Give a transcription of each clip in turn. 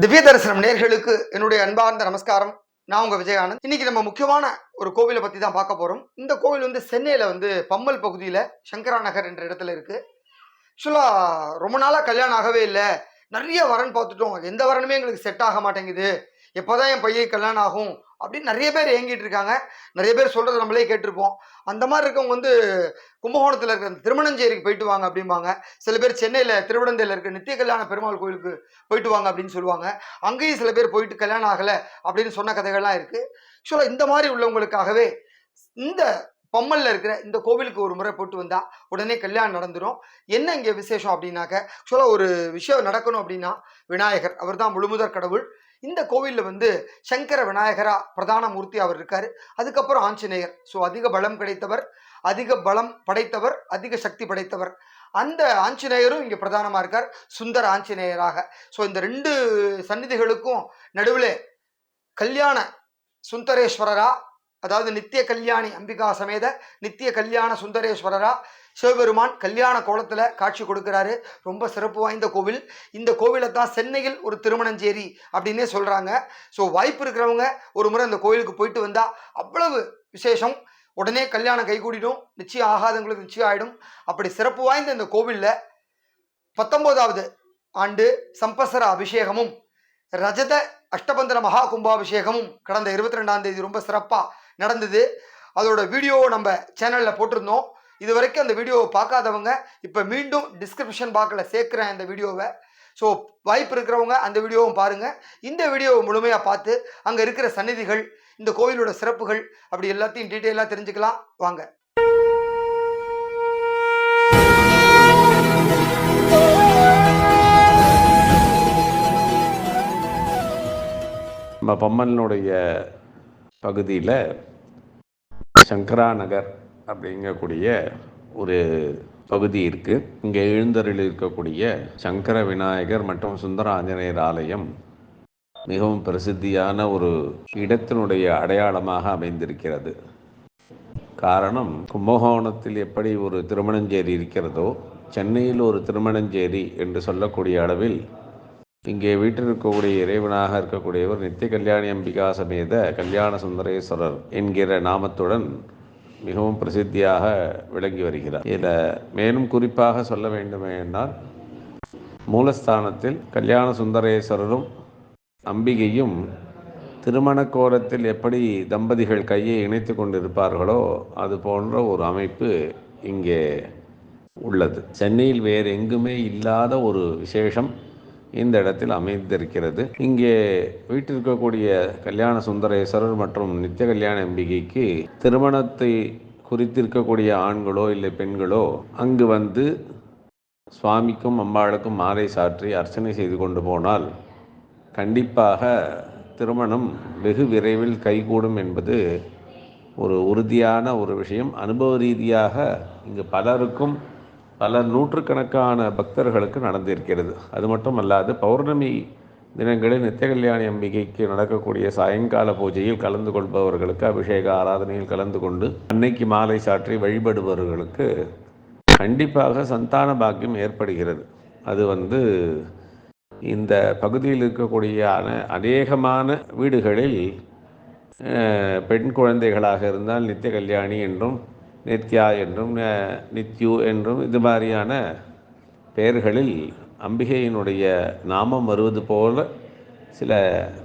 திவ்ய தரிசனம் நேர்களுக்கு என்னுடைய அன்பார்ந்த நமஸ்காரம். நான் உங்க விஜயானந்த். இன்னைக்கு நம்ம முக்கியமான ஒரு கோவிலை பத்தி தான் பார்க்க போறோம். இந்த கோவில் வந்து சென்னையில வந்து பம்மல் பகுதியில சங்கரா நகர் என்ற இடத்துல இருக்கு. ஆக்சுவலா ரொம்ப நாளா கல்யாணம் ஆகவே இல்லை. நிறைய வரன் பார்த்துட்டோம். எந்த வரனுமே எங்களுக்கு செட் ஆக மாட்டேங்குது. எப்போதான் என் பையன் கல்யாணம் ஆகும்? அப்படின்னு நிறைய பேர் ஏங்கிட்டு இருக்காங்க. நிறைய பேர் சொல்றது நம்மளே கேட்டிருப்போம். அந்த மாதிரி இருக்கவங்க வந்து கும்பகோணத்தில் இருக்கிற அந்த திருமணஞ்சேரிக்கு போயிட்டு வாங்க அப்படிம்பாங்க. சில பேர் சென்னையில் திருவிடந்தையில் இருக்க நித்திய கல்யாண பெருமாள் கோயிலுக்கு போயிட்டு வாங்க அப்படின்னு சொல்லுவாங்க. அங்கேயும் சில பேர் போயிட்டு கல்யாணம் ஆகலை அப்படின்னு சொன்ன கதைகள்லாம் இருக்குது ஆக்சுவலாக இந்த மாதிரி உள்ளவங்களுக்காகவே இந்த பம்மல்ல இருக்கிற இந்த கோவிலுக்கு ஒரு முறை போட்டு வந்தா உடனே கல்யாணம் நடந்துடும் என்ன இங்கே விசேஷம் அப்படின்னாக்க ஆக்சுவலாக ஒரு விஷயம் நடக்கணும் அப்படின்னா விநாயகர். அவர் தான் முழுமுதற் கடவுள். இந்த கோவிலில் வந்து சங்கர விநாயகரா பிரதான மூர்த்தி அவர் இருக்காரு. அதுக்கப்புறம் ஆஞ்சநேயர். ஸோ அதிக பலம் கிடைத்தவர் அதிக பலம் படைத்தவர் அதிக சக்தி படைத்தவர். அந்த ஆஞ்சநேயரும் இங்கே பிரதானமாக இருக்கார் சுந்தர ஆஞ்சநேயராக. ஸோ இந்த ரெண்டு சந்நிதிகளுக்கும் நடுவில் கல்யாண சுந்தரேஸ்வரரா அதாவது நித்திய கல்யாணி அம்பிகா சமேத நித்திய கல்யாண சுந்தரேஸ்வரரா சிவபெருமான் கல்யாண கோலத்தில் காட்சி கொடுக்குறாரு. ரொம்ப சிறப்பு வாய்ந்த கோவில். இந்த கோவிலை தான் சென்னையில் ஒரு திருமணஞ்சேரி அப்படின்னே சொல்கிறாங்க ஸோ வாய்ப்பு இருக்கிறவங்க ஒரு முறை இந்த கோவிலுக்கு போயிட்டு வந்தால் அவ்வளவு விசேஷம். உடனே கல்யாணம் கைகூடிடும். நிச்சயம் ஆகாதவங்களுக்கு நிச்சயம் ஆகிடும் அப்படி சிறப்பு வாய்ந்த இந்த கோவிலில் பத்தொம்போதாவது ஆண்டு சம்பசர அபிஷேகமும் ரஜத அஷ்டபந்தன மகா கும்பாபிஷேகமும் கடந்த இருபத்தி ரெண்டாம் தேதி ரொம்ப சிறப்பாக நடந்தது. அதோட வீடியோவை நம்ம சேனலில் போட்டிருந்தோம். இது வரைக்கும் அந்த வீடியோவை பார்க்காதவங்க இப்போ மீண்டும் டிஸ்கிரிப்ஷன் பாக்கில் சேர்க்குறேன் அந்த வீடியோவை ஸோ வாய்ப்பு இருக்கிறவங்க அந்த வீடியோவும் பாருங்கள் இந்த வீடியோவை முழுமையாக பார்த்து அங்கே இருக்கிற சன்னிதிகள் இந்த கோயிலோட சிறப்புகள் அப்படி எல்லாத்தையும் டீட்டெயிலாக தெரிஞ்சுக்கலாம். வாங்க. நம்ம பம்மனுடைய பகுதியில் சங்கரா நகர் அப்படிங்கக்கூடிய ஒரு பகுதி இருக்குது இங்கே எழுந்தரில் இருக்கக்கூடிய சங்கர விநாயகர் மற்றும் சுந்தர ஆஞ்சநேயர் ஆலயம் மிகவும் பிரசித்தியான ஒரு இடத்தினுடைய அடையாளமாக அமைந்திருக்கிறது. காரணம் கும்பகோணத்தில் எப்படி ஒரு திருமணஞ்சேரி இருக்கிறதோ சென்னையில் ஒரு திருமணஞ்சேரி என்று சொல்லக்கூடிய அளவில் இங்கே வீட்டில் இருக்கக்கூடிய இறைவனாக இருக்கக்கூடியவர் நித்திய கல்யாணி அம்பிகா சமேத கல்யாண சுந்தரேஸ்வரர் என்கிற நாமத்துடன் மிகவும் பிரசித்தியாக விளங்கி வருகிறார். இதில் மேலும் குறிப்பாக சொல்ல வேண்டுமேனால் மூலஸ்தானத்தில் கல்யாண சுந்தரேஸ்வரரும் அம்பிகையும் திருமண கோலத்தில் எப்படி தம்பதிகள் கையை இணைத்து கொண்டிருப்பார்களோ அது போன்ற ஒரு அமைப்பு இங்கே உள்ளது. சென்னையில் வேறு எங்குமே இல்லாத ஒரு விசேஷம் இந்த இடத்தில் அமைந்திருக்கிறது. இங்கே வீட்டிற்கக்கூடிய கல்யாண சுந்தரேஸ்வரர் மற்றும் நித்திய கல்யாண அம்பிகைக்கு திருமணத்தை குறித்திருக்கக்கூடிய ஆண்களோ இல்லை பெண்களோ அங்கு வந்து சுவாமிக்கும் அம்பாளுக்கும் மாலை சாற்றி அர்ச்சனை செய்து கொண்டு போனால் கண்டிப்பாக திருமணம் வெகு விரைவில் கைகூடும் என்பது ஒரு உறுதியான ஒரு விஷயம். அனுபவ ரீதியாக இங்கு பலருக்கும் பல நூற்றுக்கணக்கான பக்தர்களுக்கு நடந்திருக்கிறது. அது மட்டும் அல்லாது பௌர்ணமி தினங்களில் நித்திய கல்யாணி அம்பிகைக்கு நடக்கக்கூடிய சாயங்கால பூஜையில் கலந்து கொள்பவர்களுக்கு அபிஷேக ஆராதனையில் கலந்து கொண்டு அன்னைக்கு மாலை சாற்றி வழிபடுபவர்களுக்கு கண்டிப்பாக சந்தான பாக்கியம் ஏற்படுகிறது. அது வந்து இந்த பகுதியில் இருக்கக்கூடிய அநேகமான வீடுகளில் பெண் குழந்தைகளாக இருந்தால் நித்திய கல்யாணி என்றும் நித்யா என்றும் நித்யு என்றும் இது மாதிரியான பெயர்களில் அம்பிகையினுடைய நாமம் வருவது போல சில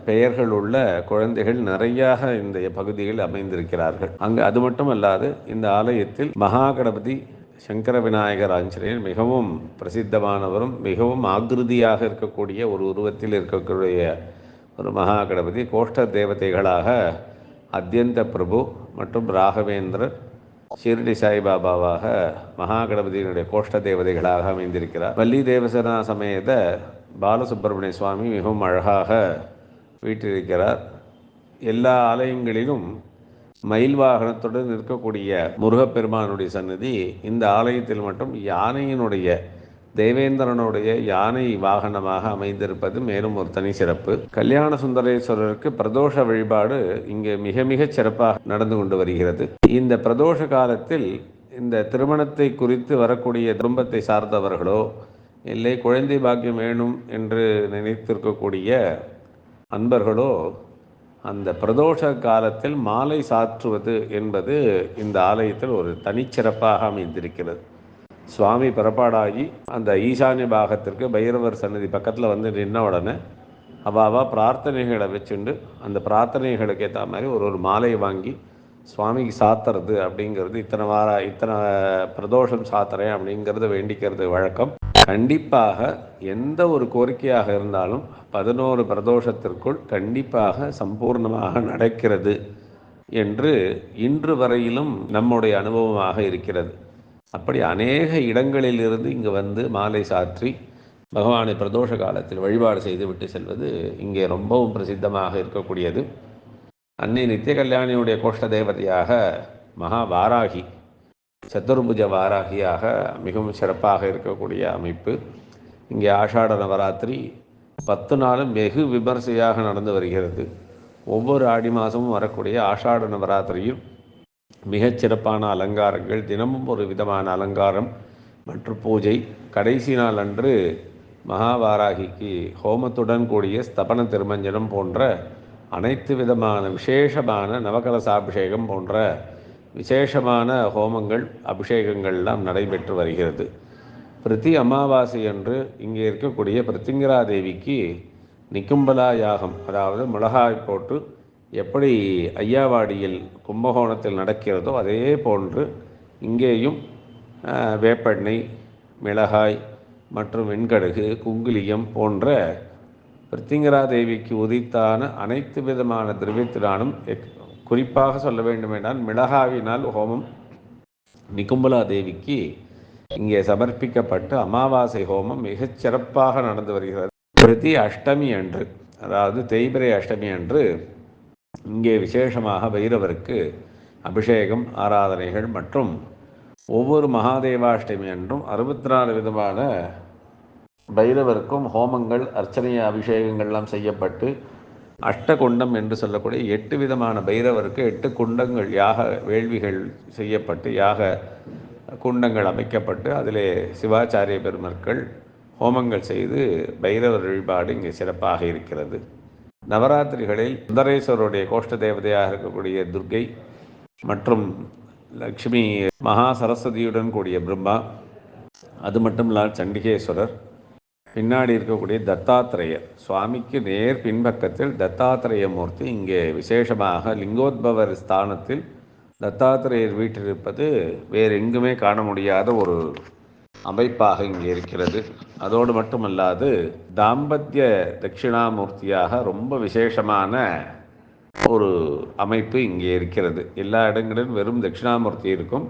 பெயர்கள் உள்ள குழந்தைகள் நிறையாக இந்த பகுதியில் அமைந்திருக்கிறார்கள். அங்கு அது மட்டும் அல்லாது இந்த ஆலயத்தில் மகாகணபதி சங்கர விநாயகர் ஆஞ்சநேயர் மிகவும் பிரசித்தமானவரும் மிகவும் ஆகிருதியாக இருக்கக்கூடிய ஒரு உருவத்தில் இருக்கக்கூடிய ஒரு மகா கணபதி கோஷ்ட தேவதைகளாக அத்தியந்த பிரபு மற்றும் ராகவேந்திரர் ஷிரடி சாய்பாபாவாக மகா கணபதியினுடைய கோஷ்ட தேவதைகளாக அமைந்திருக்கிறார். வள்ளி தேவசனா சமேத பாலசுப்பிரமணிய சுவாமி மிகவும் அழகாக வீட்டிருக்கிறார் எல்லா ஆலயங்களிலும் மயில் வாகனத்துடன் இருக்கக்கூடிய முருகப்பெருமானுடைய சன்னதி இந்த ஆலயத்தில் மட்டும் யானையினுடைய தேவேந்திரனுடைய யானை வாகனமாக அமைந்திருப்பது மேலும் ஒரு தனி சிறப்பு. கல்யாண சுந்தரேஸ்வரருக்கு பிரதோஷ வழிபாடு இங்கே மிக மிக சிறப்பாக நடந்து கொண்டு வருகிறது. இந்த பிரதோஷ காலத்தில் இந்த திருமணத்தை குறித்து வரக்கூடிய குடும்பத்தை சார்ந்தவர்களோ இல்லை குழந்தை பாக்கியம் வேணும் என்று நினைத்திருக்கக்கூடிய அன்பர்களோ அந்த பிரதோஷ காலத்தில் மாலை சாற்றுவது என்பது இந்த ஆலயத்தில் ஒரு தனிச்சிறப்பாக அமைந்திருக்கிறது. சுவாமி புறப்பாடாகி அந்த ஈசான்ய பாகத்திற்கு பைரவர் சன்னதி பக்கத்தில் வந்து நின்ன உடனே அவாவா பிரார்த்தனைகளை வச்சுண்டு அந்த பிரார்த்தனைகளுக்கு ஏற்ற மாதிரி ஒரு ஒரு மாலையை வாங்கி சுவாமிக்கு சாத்துறது அப்படிங்கிறது இத்தனை வார இத்தனை பிரதோஷம் சாத்துறேன் அப்படிங்கிறத வேண்டிக்கிறது வழக்கம். கண்டிப்பாக எந்த ஒரு கோரிக்கையாக இருந்தாலும் பதினோரு பிரதோஷத்திற்குள் கண்டிப்பாக சம்பூர்ணமாக நடக்கிறது என்று இன்று வரையிலும் நம்முடைய அனுபவமாக இருக்கிறது. அப்படி அநேக இடங்களிலிருந்து இங்கே இங்கு வந்து மாலை சாற்றி பகவானை பிரதோஷ காலத்தில் வழிபாடு செய்து விட்டு செல்வது இங்கே ரொம்பவும் பிரசித்தமாக இருக்கக்கூடியது. அன்னை நித்திய கல்யாணியுடைய கோஷ்ட தேவதையாக மகா வாராகி சதுர்புஜ வாராகியாக மிகவும் சிறப்பாக இருக்கக்கூடிய அமைப்பு. இங்கே ஆஷாட நவராத்திரி பத்து நாளும் வெகு விமர்சையாக நடந்து வருகிறது. ஒவ்வொரு ஆடி மாதமும் வரக்கூடிய ஆஷாட நவராத்திரியும் மிகச்சிறப்பான அலங்காரங்கள் தினமும் ஒரு விதமான அலங்காரம் மற்றும் பூஜை. கடைசி நாள் அன்று மகாவாராகிக்கு ஹோமத்துடன் கூடிய ஸ்தபன திருமஞ்சனம் போன்ற அனைத்து விதமான விசேஷமான நவகலசாபிஷேகம் போன்ற விசேஷமான ஹோமங்கள் அபிஷேகங்கள்லாம் நடைபெற்று வருகிறது. பிரதி அமாவாசை அன்று இங்கே இருக்கக்கூடிய பிரத்திங்கரா தேவிக்கு நிக்கும்பலா யாகம் அதாவது மிளகாய் போட்டு எப்படி ஐயாவாடியில் கும்பகோணத்தில் நடக்கிறதோ அதே போன்று இங்கேயும் வேப்பெண்ணெய் மிளகாய் மற்றும் வெண்கடுகு குங்குலியம் போன்ற பிருத்திங்கரா தேவிக்கு உதித்தான அனைத்து விதமான திரவியத்தினாலும் எக்- குறிப்பாக சொல்ல வேண்டுமென்றால் மிளகாவினால் ஹோமம் நிகும்பலா தேவிக்கு இங்கே சமர்ப்பிக்கப்பட்டு அமாவாசை ஹோமம் மிகச் சிறப்பாக நடந்து வருகிறது. பிரதி அஷ்டமி அன்று அதாவது தேய்பிரை அஷ்டமி அன்று இங்கே விசேஷமாக பைரவருக்கு அபிஷேகம் ஆராதனைகள் மற்றும் ஒவ்வொரு மகாதேவாஷ்டமி என்றும் அறுபத்தி நாலு விதமான பைரவருக்கும் ஹோமங்கள் அர்ச்சனை அபிஷேகங்கள்லாம் செய்யப்பட்டு அஷ்டகுண்டம் என்று சொல்லக்கூடிய எட்டு விதமான பைரவருக்கு எட்டு குண்டங்கள் யாக வேள்விகள் செய்யப்பட்டு யாக குண்டங்கள் அமைக்கப்பட்டு அதிலே சிவாச்சாரிய பெருமக்கள் ஹோமங்கள் செய்து பைரவர் வழிபாடு இங்கே சிறப்பாக இருக்கிறது. நவராத்திரிகளில் சுந்தரேஸ்வரருடைய கோஷ்ட தேவதையாக இருக்கக்கூடிய துர்க்கை மற்றும் லக்ஷ்மி மகா சரஸ்வதியுடன் கூடிய பிரம்மா அது மட்டும் இல்லாமல் சண்டிகேஸ்வரர் பின்னாடி இருக்கக்கூடிய தத்தாத்திரேயர். சுவாமிக்கு நேர் பின்பக்கத்தில் தத்தாத்திரேய மூர்த்தி இங்கே விசேஷமாக லிங்கோத்பவர் ஸ்தானத்தில் தத்தாத்திரேயர் வீட்டில் இருப்பது வேறு எங்குமே காண முடியாத ஒரு அமைப்பாக இங்கே இருக்கிறது. அதோடு மட்டுமல்லாது தாம்பத்திய தட்சிணாமூர்த்தியாக ரொம்ப விசேஷமான ஒரு அமைப்பு இங்கே இருக்கிறது. எல்லா இடங்களிலும் வெறும் தட்சிணாமூர்த்தி இருக்கும்.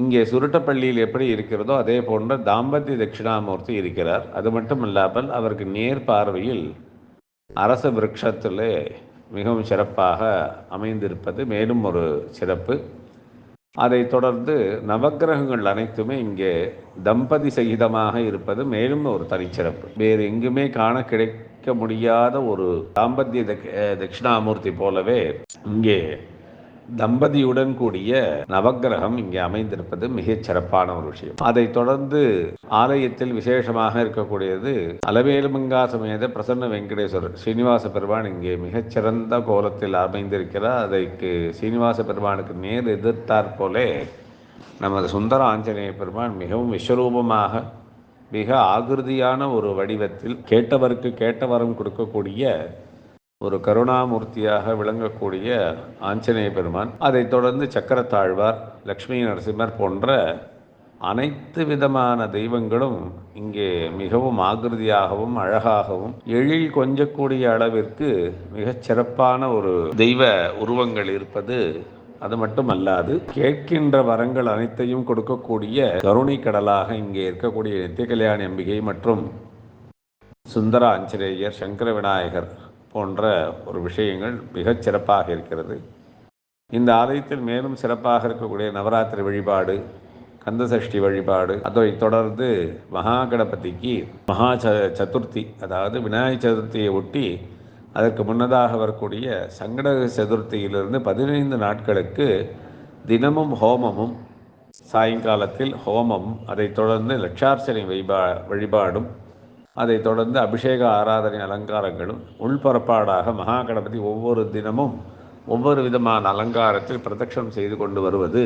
இங்கே சுருட்டப்பள்ளியில் எப்படி இருக்கிறதோ அதே போன்ற தாம்பத்திய தட்சிணாமூர்த்தி இருக்கிறார். அது மட்டும் இல்லாமல் அவருக்கு நேர் பார்வையில் அரச விருட்சத்திலே மிகவும் சிறப்பாக அமைந்திருப்பது மேலும் ஒரு சிறப்பு. அதை தொடர்ந்து நவக்கிரகங்கள் அனைத்துமே இங்கே தம்பதி சகிதமாக இருப்பது மேலும் ஒரு தனிச்சிறப்பு. வேறு எங்குமே காண கிடைக்க முடியாத ஒரு தாம்பத்திய தட்சிணாமூர்த்தி போலவே இங்கே தம்பதியுடன் கூடிய நவக்கிரகம் இங்கே அமைந்திருப்பது மிகச் சிறப்பான ஒரு விஷயம். அதைத் தொடர்ந்து ஆலயத்தில் விசேஷமாக இருக்கக்கூடியது அலவேலுமங்கா சமேத பிரசன்ன வெங்கடேஸ்வரர். ஸ்ரீனிவாச பெருமான் இங்கே மிகச்சிறந்த கோலத்தில் அமைந்திருக்கிறார். அதற்கு சீனிவாச பெருமானுக்கு நேர் எதிர்த்தாற் போலே நமது சுந்தர ஆஞ்சநேய பெருமான் மிகவும் விஸ்வரூபமாக மிக ஆகிருதியான ஒரு வடிவத்தில் கேட்டவருக்கு கேட்ட வரம் கொடுக்கக்கூடிய ஒரு கருணாமூர்த்தியாக விளங்கக்கூடிய ஆஞ்சநேய பெருமான் அதைத் தொடர்ந்து சக்கரத்தாழ்வார் லக்ஷ்மி நரசிம்மர் போன்ற அனைத்து விதமான தெய்வங்களும் இங்கே மிகவும் ஆகிருதியாகவும் அழகாகவும் எழில் கொஞ்சக்கூடிய அளவிற்கு மிகச் சிறப்பான ஒரு தெய்வ உருவங்கள் இருப்பது அது மட்டுமல்லாது கேட்கின்ற வரங்கள் அனைத்தையும் கொடுக்கக்கூடிய கருணை கடலாக இங்கே இருக்கக்கூடிய நித்திய கல்யாணி அம்பிகை மற்றும் சுந்தர ஆஞ்சநேயர் சங்கர விநாயகர் போன்ற ஒரு விஷயங்கள் மிகச் சிறப்பாக இருக்கிறது. இந்த ஆலயத்தில் மேலும் சிறப்பாக இருக்கக்கூடிய நவராத்திரி வழிபாடு கந்தசஷ்டி வழிபாடு அதை தொடர்ந்து மகா கணபதிக்கு மகா ச சதுர்த்தி அதாவது விநாயக சதுர்த்தியை ஒட்டி அதற்கு முன்னதாக வரக்கூடிய சங்கட சதுர்த்தியிலிருந்து பதினைந்து நாட்களுக்கு தினமும் ஹோமமும் சாயங்காலத்தில் ஹோமம் அதைத் தொடர்ந்து லட்சார்ச்சனை வழிபா வழிபாடும் அதைத் தொடர்ந்து அபிஷேக ஆராதனை அலங்காரங்களும் உள்பரப்பாடாக மகா கணபதி ஒவ்வொரு தினமும் ஒவ்வொரு விதமான அலங்காரத்தில் பிரதட்சணம் செய்து கொண்டு வருவது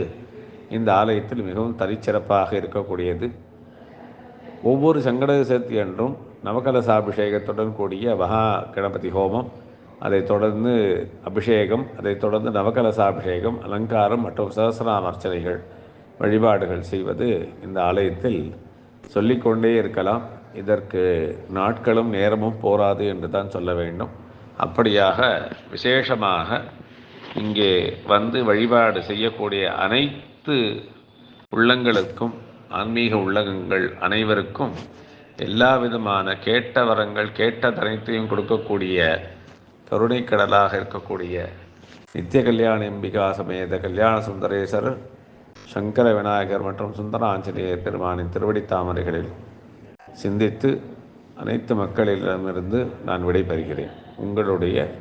இந்த ஆலயத்தில் மிகவும் தனிச்சிறப்பாக இருக்கக்கூடியது. ஒவ்வொரு சங்கட சதுர்த்தி அன்றும் நவகலசாபிஷேகத்துடன் கூடிய மகா கணபதி ஹோமம் அதைத் தொடர்ந்து அபிஷேகம் அதைத் தொடர்ந்து நவகலசாபிஷேகம் அலங்காரம் மற்றும் சகசிரநாம அர்ச்சனைகள் வழிபாடுகள் செய்வது இந்த ஆலயத்தில் சொல்லிக்கொண்டே இருக்கலாம். இதற்கு நாட்களும் நேரமும் போராது என்று தான் சொல்ல வேண்டும். அப்படியாக விசேஷமாக இங்கே வந்து வழிபாடு செய்யக்கூடிய அனைத்து உள்ளங்களுக்கும் ஆன்மீக உள்ளகங்கள் அனைவருக்கும் எல்லா விதமான கேட்ட வரங்கள் கேட்ட தனித்தையும் கொடுக்கக்கூடிய கருணைக்கடலாக இருக்கக்கூடிய நித்திய கல்யாண எம்பிகா சமேத கல்யாண சுந்தரேஸ்வரர் சங்கர விநாயகர் மற்றும் சுந்தர ஆஞ்சநேயர் பெருமானின் திருவடி தாமரைகளில் சிந்தித்து அனைத்து மக்களிடமிருந்து நான் விடைபெறுகிறேன். உங்களுடைய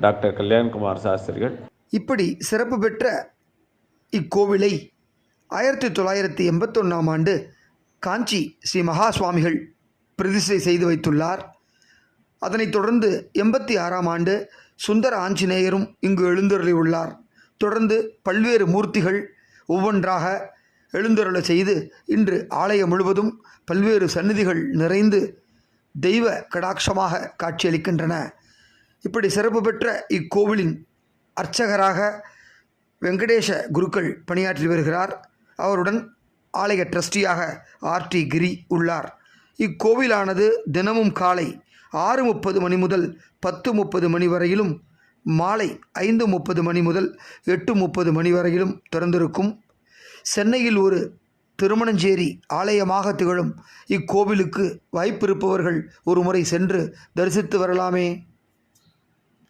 டாக்டர் கல்யாண்குமார் சாஸ்திரிகள். இப்படி சிறப்பு பெற்ற இக்கோவிலை ஆயிரத்தி தொள்ளாயிரத்தி எண்பத்தொன்னாம் ஆண்டு காஞ்சி ஸ்ரீ மகா சுவாமிகள் பிரதிஷ்டை செய்து வைத்துள்ளார். அதனைத் தொடர்ந்து எண்பத்தி ஆறாம் ஆண்டு சுந்தர ஆஞ்சநேயரும் இங்கு எழுந்தருளியுள்ளார். தொடர்ந்து பல்வேறு மூர்த்திகள் ஒவ்வொன்றாக எழுந்தருள செய்து இன்று ஆலயம் முழுவதும் பல்வேறு சந்நிதிகள் நிறைந்து தெய்வ கடாட்சமாக காட்சியளிக்கின்றன. இப்படி சிறப்பு பெற்ற இக்கோவிலின் அர்ச்சகராக வெங்கடேஷ குருக்கள் பணியாற்றி வருகிறார். அவருடன் ஆலய ட்ரஸ்டியாக ஆர்டி கிரி உள்ளார். இக்கோவிலானது தினமும் காலை ஆறு முப்பது மணி முதல் பத்து முப்பது மணி வரையிலும் மாலை ஐந்து முப்பது மணி முதல் எட்டு முப்பது மணி வரையிலும் திறந்திருக்கும். சென்னையில் ஒரு திருமணஞ்சேரி ஆலயமாக திகழும். இக்கோவிலுக்கு வாய்ப்பிருப்பவர்கள் ஒரு முறை சென்று தரிசித்து வரலாமே.